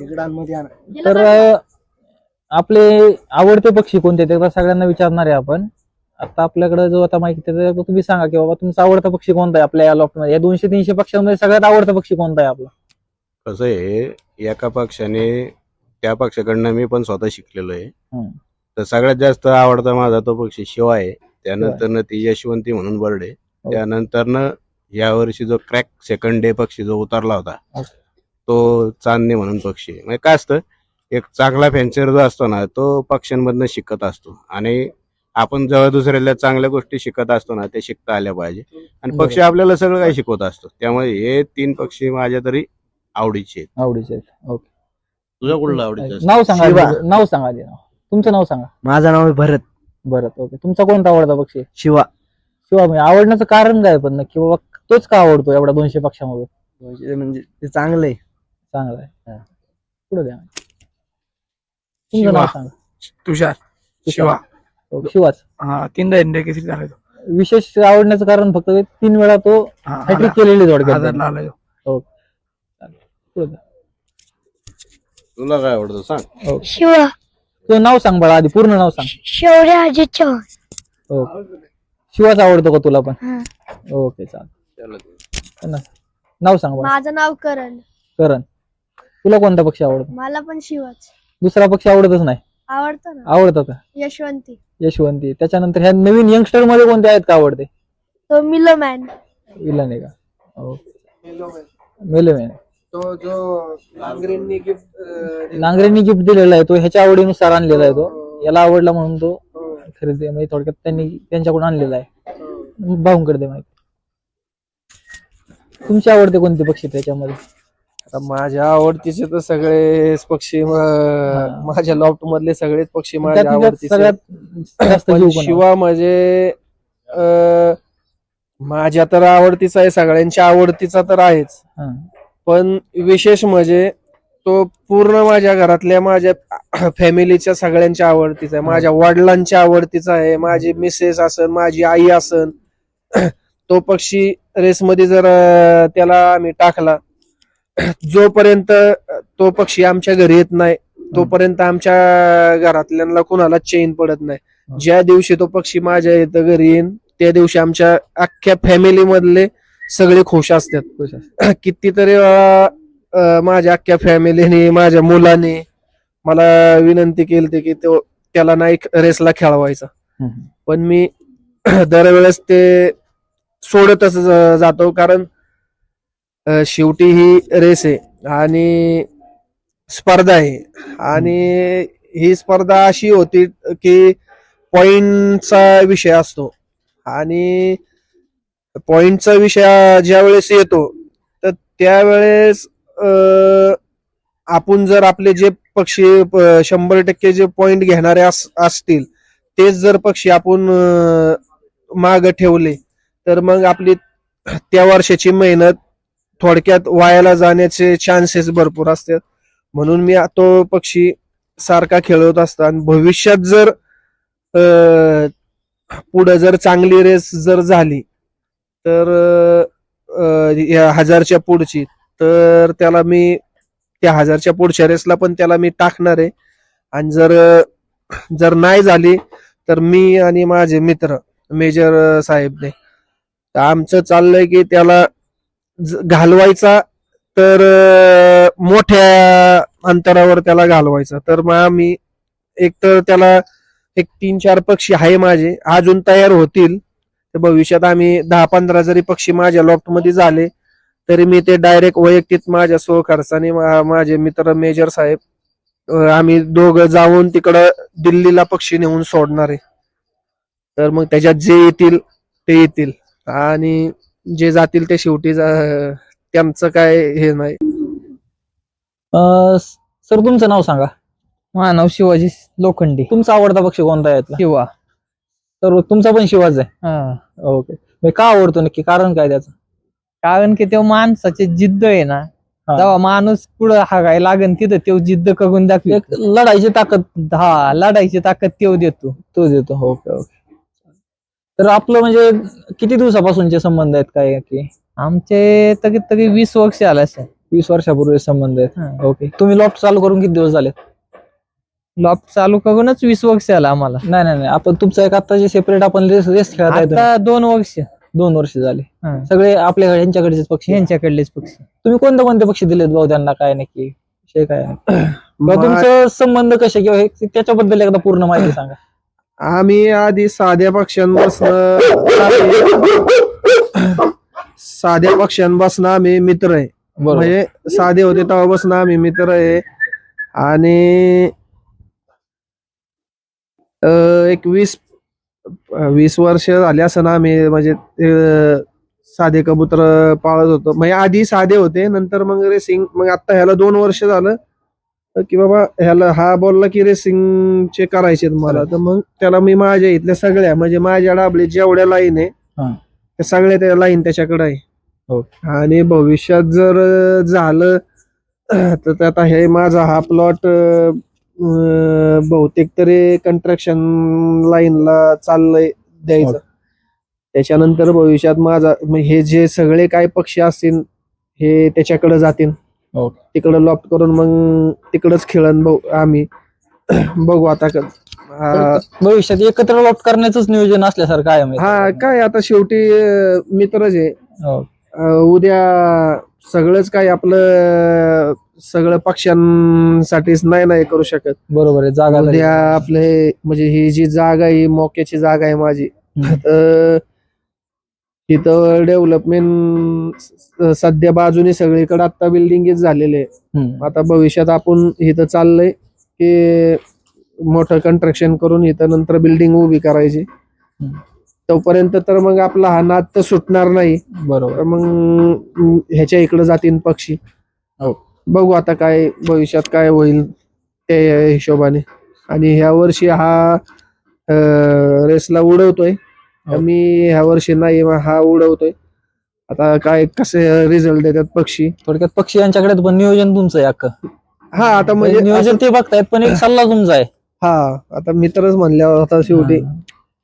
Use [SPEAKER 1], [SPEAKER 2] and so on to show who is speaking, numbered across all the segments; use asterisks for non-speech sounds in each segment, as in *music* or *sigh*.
[SPEAKER 1] तिकडांमध्ये आणा
[SPEAKER 2] तर अं, आपले आवडते पक्षी कोणते ते आता सगळ्यांना विचारणार आहे आपण. आता आपल्याकडे जो आता माहिती त्याचा तो तुम्ही सांगा की बाबा तुमचा आवडता पक्षी कोणता आहे आपल्या या लॉफ्टमध्ये? या दोनशे तीनशे पक्षांमध्ये सगळ्यात आवडता पक्षी कोणता आहे आपला?
[SPEAKER 3] कसं आहे एका पक्षाने त्या पक्षाकडनं मी पण स्वतः शिकलेलो आहे.
[SPEAKER 2] हम्म.
[SPEAKER 3] तर सगळ्यात जास्त आवडता माझा तो पक्षी शिवा आहे. त्यानंतर ती यशवंती म्हणून बर्ड
[SPEAKER 2] हो.
[SPEAKER 3] त्यानंतर या वर्षी जो क्रॅक सेकंड डे पक्षी जो उतरला होता. तो चांदणे म्हणून पक्षी आहे. म्हणजे काय असतं एक चांगला फॅन्चर जो असतो ना तो पक्ष्यांमधनं शिकत असतो. आणि आपण जेव्हा दुसऱ्याला चांगल्या गोष्टी शिकत असतो ना ते शिकता आल्या पाहिजे. आणि पक्षी. आपल्याला सगळं काही शिकवत असतो. त्यामुळे हे तीन पक्षी माझ्या तरी आवडीचे आहेत.
[SPEAKER 2] आवडीचे आहेत. ओके.
[SPEAKER 3] तुझा कुठला आवडीचा?
[SPEAKER 2] नाव सांगा
[SPEAKER 1] शिवा.
[SPEAKER 2] आधी. नाव सांगा आधी नाव. तुमचं नाव सांगा.
[SPEAKER 1] माझं नाव आहे भरत.
[SPEAKER 2] बरं ओके. तुमचा कोणता आवडता पक्षी आहे?
[SPEAKER 1] शिवा.
[SPEAKER 2] शिवा म्हणजे आवडण्याचं कारण काय पण नक्की? बाबा तोच का आवडतो एवढ्या दोनशे पक्षामधून
[SPEAKER 1] म्हणजे म्हणजे ते चांगलं आहे.
[SPEAKER 2] चांगला आहे.
[SPEAKER 1] हा.
[SPEAKER 2] पुढे द्या. तुमचं नाव
[SPEAKER 4] शिवा.
[SPEAKER 2] सांगा.
[SPEAKER 4] तुषार. शिवा.
[SPEAKER 2] ओके, शिवाच.
[SPEAKER 4] हा तीनदा इंडिया केसरी झाला तो.
[SPEAKER 2] विशेष आवडण्याचं कारण फक्त ते तीन वेळा तो
[SPEAKER 4] हा,
[SPEAKER 2] हॅट्रिक
[SPEAKER 4] आला-
[SPEAKER 2] केलेली थोडक्यात
[SPEAKER 4] आजारला आला तो.
[SPEAKER 2] पुढे द्या.
[SPEAKER 3] तुला काय आवडतं सांग.
[SPEAKER 2] ओके.
[SPEAKER 5] शिवा.
[SPEAKER 2] तुझं नाव सांग बाळा आधी पूर्ण नाव सांग.
[SPEAKER 5] शौर्य अजित चव्हाण
[SPEAKER 2] ओके. शिवाच आवडतो का तुला पण?
[SPEAKER 5] हा.
[SPEAKER 2] ओके चालेल. नाव सांग बाळा.
[SPEAKER 6] माझं नाव करण.
[SPEAKER 2] करण. तुला कोणता पक्षी आवडतो?
[SPEAKER 6] मला पण शिवाच.
[SPEAKER 2] दुसरा पक्षी आवडतच नाही.
[SPEAKER 6] आवडतं ना?
[SPEAKER 2] आवडतो का?
[SPEAKER 6] यशवंती.
[SPEAKER 2] यशवंती. त्याच्यानंतर ह्या नवीन यंगस्टरमध्ये कोणते आहेत का आवडते?
[SPEAKER 6] तो मिलोमॅन
[SPEAKER 2] विलन आहे का? हो मेलेमॅन
[SPEAKER 1] तो जो नांगरेंनी गिफ्ट
[SPEAKER 2] नांगरेंनी गिफ्ट दिलेला आहे तो ह्याच्या आवडीनुसार आणलेला आहे तो. याला आवडला म्हणून तो खरेदी म्हणजे थोडक्यात त्यांनी त्यांच्याकडून आणलेला आहे. भाऊंकडे दे माहिती. तुमची आवडते कोणते पक्षी त्याच्यामध्ये?
[SPEAKER 7] माझ्या आवडतीचे तर सगळेच पक्षी म- माझ्या लॉफ्ट मधले सगळेच पक्षी माझ्या आवडतीचे.
[SPEAKER 2] सगळ्यात जास्त
[SPEAKER 7] पण
[SPEAKER 2] जीव कोणाला?
[SPEAKER 7] शिवा म्हणजे अं, माझ्या तर आवडतीचा आहे सगळ्यांच्या आवडतीचा तर आहेच.
[SPEAKER 2] हा.
[SPEAKER 7] पण विशेष म्हणजे तो पूर्ण माझ्या घरातल्या माझ्या फॅमिलीच्या सगळ्यांच्या आवडतीचा आहे. माझ्या वडिलांच्या आवडतीचा आहे माझी मिसेस असन माझी आई असन. तो पक्षी रेसमध्ये जर अं, त्याला आम्ही टाकला जोपर्यंत तो पक्षी आमच्या घरी येत नाही तोपर्यंत आमच्या घरातल्यांना कुणाला चेन पडत नाही ज्या दिवशी तो पक्षी माझ्या इथं घरी येईन त्या दिवशी आमच्या अख्ख्या फॅमिली मधले सगळे खुश असतात. *clears throat* कितीतरी माझ्या अख्ख्या फॅमिलीने माझ्या मुलाने मला विनंती केली की तो त्याला नाही रेसला खेळवायचा. पण मी *clears throat* दरवेळेस ते सोडतच जातो कारण शेवटी ही रेस आहे आणि स्पर्धा आहे. आणि ही स्पर्धा अशी होती की पॉइंटचा विषय असतो. आणि पॉइंटचा विषय ज्या वेळेस येतो तर त्यावेळेस आपण जर आपले जे पक्षी प- शंभर टक्के जे पॉइंट घेणारे अस- असतील तेच जर पक्षी आपण माग ठेवले तर मग आपली त्या वर्षाची मेहनत थोडक्यात वायाला जाण्याचे चान्सेस भरपूर असतात. म्हणून मी तो पक्षी सारखा खेळवत असतो. आणि भविष्यात जर पुढे जर चांगली रेस जर झाली तर या हजारच्या पुढची तर त्याला मी त्या हजारच्या पुढच्या रेसला पण त्याला मी टाकणार आहे. आणि जर जर नाही झाली तर मी आणि माझे मित्र मेजर साहेबने तर आमचं चाललंय की त्याला घालवायचा तर मोठ्या अंतरावर त्याला घालवायचा. तर मग आम्ही एक तर त्याला एक तीन चार पक्षी आहे माझे अजून तयार होतील. तर भविष्यात आम्ही दहा पंधरा जरी पक्षी माझ्या लॉफ्टमध्ये झाले तरी मी ते डायरेक्ट वैयक्तिक माझ्या स्वखर्चाने माझे मित्र मेजर साहेब आम्ही दोघं जाऊन तिकडं दिल्लीला पक्षी नेऊन सोडणार आहे. तर मग त्याच्यात जे येतील ते येतील. आणि जे जातील ते शेवटी जा- त्यांचं काय हे नाही.
[SPEAKER 2] अं, सर तुमचं नाव सांगा.
[SPEAKER 8] माझं नाव शिवाजी लोखंडे.
[SPEAKER 2] तुमचा आवडता पक्षी कोणता आहे यातला?
[SPEAKER 8] शिवा.
[SPEAKER 2] तर तुमचा पण शिवाच आहे.
[SPEAKER 8] हा.
[SPEAKER 2] ओके. म्हणजे का आवडतो नक्की? कारण काय त्याचं?
[SPEAKER 8] कारण की तो माणसाची जिद्द आहे ना
[SPEAKER 2] हा.
[SPEAKER 8] जेव्हा माणूस पुढं हागायला लागन तिथं तो जिद्द करून दाखवी.
[SPEAKER 2] एक लढायची ताकद
[SPEAKER 8] हा लढायची ताकद तो देतो.
[SPEAKER 2] तो देतो. Okay okay. तर आपलं म्हणजे किती दिवसापासूनचे संबंध आहेत काय की?
[SPEAKER 8] आमचे तरी तरी वीस वर्ष आले असेल.
[SPEAKER 2] वीस वर्षापूर्वी संबंध आहेत.
[SPEAKER 8] हा.
[SPEAKER 2] ओके. तुम्ही लॉफ्ट चालू करून किती दिवस झाले
[SPEAKER 8] लॉफ्ट चालू करूनच वीस वर्ष आला आम्हाला.
[SPEAKER 2] नाही नाही नाही. आपण तुमचं एक आता जे सेपरेट आपण रेस रेस खेळत आहे
[SPEAKER 8] आता दोन वर्ष.
[SPEAKER 2] दोन वर्ष झाले.
[SPEAKER 8] हा.
[SPEAKER 2] सगळे आपल्या यांच्याकडचेच पक्षी.
[SPEAKER 8] यांच्याकडलेच पक्षी.
[SPEAKER 2] तुम्ही कोणते कोणते पक्षी दिलेत भाऊ त्यांना? काय नक्की? विषय काय? *clears throat* आहे? किंवा
[SPEAKER 7] मा-
[SPEAKER 2] तुमचं संबंध कसे किंवा हे- त्याच्याबद्दल एकदा पूर्ण माहिती सांगा.
[SPEAKER 7] आम्ही आधी साध्या पक्ष्यांपासून साध्या पक्ष्यांपासून आम्ही मित्र आहे. म्हणजे साधे होते तेव्हापासून आम्ही मित्र आहे. आणि अं, एक वीस वीस वर्ष झाली असं ना आम्ही म्हणजे ते साधे कबूतर पाळत होतो. म्हणजे आधी साधे होते नंतर मग रेसिंग मग आता ह्याला दोन वर्ष झालं. की बाबा ह्याला हा बोलला की रेसिंगचे करायचे मला तर मग त्याला मी माझ्या इथल्या सगळ्या म्हणजे माझ्या डाबले जेवढ्या लाईन आहे
[SPEAKER 2] हा.
[SPEAKER 7] त्या सगळ्या त्या लाईन त्याच्याकडे आहे
[SPEAKER 2] हो.
[SPEAKER 7] आणि भविष्यात जर झालं *clears throat* तर ते आता हे माझा हा प्लॉट बहुतेक तरी कंस्ट्रक्शन लाईनला चाललंय द्यायचं त्याच्यानंतर भविष्यात माझा हे जे सगळे काय पक्षी असतील हे त्याच्याकडे जातील
[SPEAKER 2] हो.
[SPEAKER 7] तिकडं लॉफ्ट करून मग तिकडच खेळन बघू आम्ही *clears throat* बघू आता क- हा
[SPEAKER 2] भविष्यात एकत्र लॉफ्ट करण्याचंच नियोजन असल्यासारखं आहे म्हणजे.
[SPEAKER 7] हा, काय आता शेवटी अं, मित्रच आहे
[SPEAKER 2] हो.
[SPEAKER 7] अं, उद्या सगळंच काय आपलं सगळं पक्ष्यांसाठीच नाही नाही करू शकत
[SPEAKER 2] बरोबर आहे जागा.
[SPEAKER 7] उद्या आपले म्हणजे ही जी जागा आहे मोक्याची जागा आहे माझी. तर तिथं डेव्हलपमेंट सध्या बाजूने सगळीकडे आता बिल्डिंगच झालेले आहे. आता भविष्यात आपण इथं चाललंय की मोठं कंस्ट्रक्शन करून इथं नंतर बिल्डिंग उभी करायची. तोपर्यंत तर मग आपला हा नाद तर सुटणार नाही
[SPEAKER 2] बरोबर
[SPEAKER 7] मग ह्याच्या इकडे जातील पक्षी
[SPEAKER 2] हो.
[SPEAKER 7] बघू आता काय भविष्यात काय होईल त्या हिशोबाने आणि ह्या वर्षी हा रेसला उडवतोय. मी ह्या वर्षी नाही हा उडवतोय. आता काय कसे रिझल्ट देतात पक्षी?
[SPEAKER 2] थोडक्यात पक्षी यांच्याकडे पण नियोजन तुमचं आहे अख्खं.
[SPEAKER 7] हा आता म्हणजे
[SPEAKER 2] नियोजन
[SPEAKER 7] असं-
[SPEAKER 2] ते बघतायत पण एक सल्ला तुमचा आहे.
[SPEAKER 7] हा आता मित्रच म्हणल्यावर आता शेवटी.
[SPEAKER 2] हा.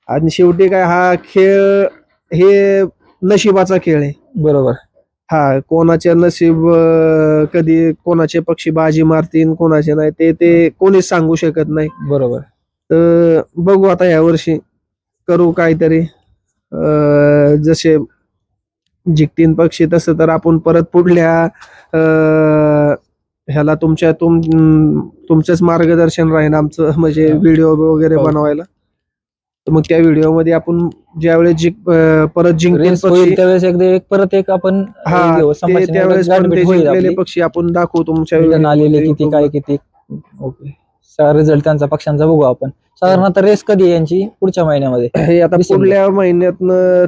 [SPEAKER 7] आणि शेवटी काय हा खेळ हे नशिबाचा खेळ आहे.
[SPEAKER 2] बरोबर.
[SPEAKER 7] हा कोणाचे नशीब कधी कोणाचे पक्षी बाजी मारतील कोणाचे नाही ते ते कोणीच सांगू शकत नाही.
[SPEAKER 2] बरोबर.
[SPEAKER 7] तर बघू आता या वर्षी. करू काहीतरी जसे जिंकतीन पक्षी तसं तर आपण परत पुढल्या ह्याला तुमच्या तुम तुमचंच मार्गदर्शन राहील आमचं म्हणजे. व्हिडिओ वगैरे
[SPEAKER 2] हो.
[SPEAKER 7] बनवायला तर मग त्या व्हिडिओमध्ये आपण ज्यावेळेस जिंक परत
[SPEAKER 2] होईल त्यावेळेस एक परत एक आपण
[SPEAKER 7] त्यावेळेस जिंकलेले. पक्षी आपण दाखवू तुमच्या
[SPEAKER 2] आलेले किती काय. किती ओके रिझल्ट त्यांचा पक्षांचा बघू आपण. साधारणतः रेस कधी आहे यांची पुढच्या महिन्यामध्ये?
[SPEAKER 7] हे आता
[SPEAKER 2] डिसेंबर.
[SPEAKER 7] पुढल्या महिन्यात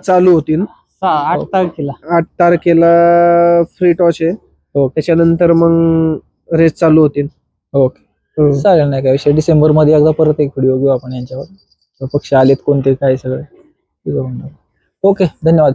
[SPEAKER 7] चालू होतील.
[SPEAKER 8] सहा आठ तारखेला.
[SPEAKER 7] आठ तारखेला फ्री टॉच आहे.
[SPEAKER 2] हो.
[SPEAKER 7] त्याच्यानंतर मग रेस चालू होतील.
[SPEAKER 2] ओके
[SPEAKER 7] हो.
[SPEAKER 2] चालेल नाही काय विषय? डिसेंबरमध्ये एकदा परत एक व्हिडिओ घेऊ आपण यांच्यावर. पक्षी आलेत कोणते काय सगळे. ओके धन्यवाद.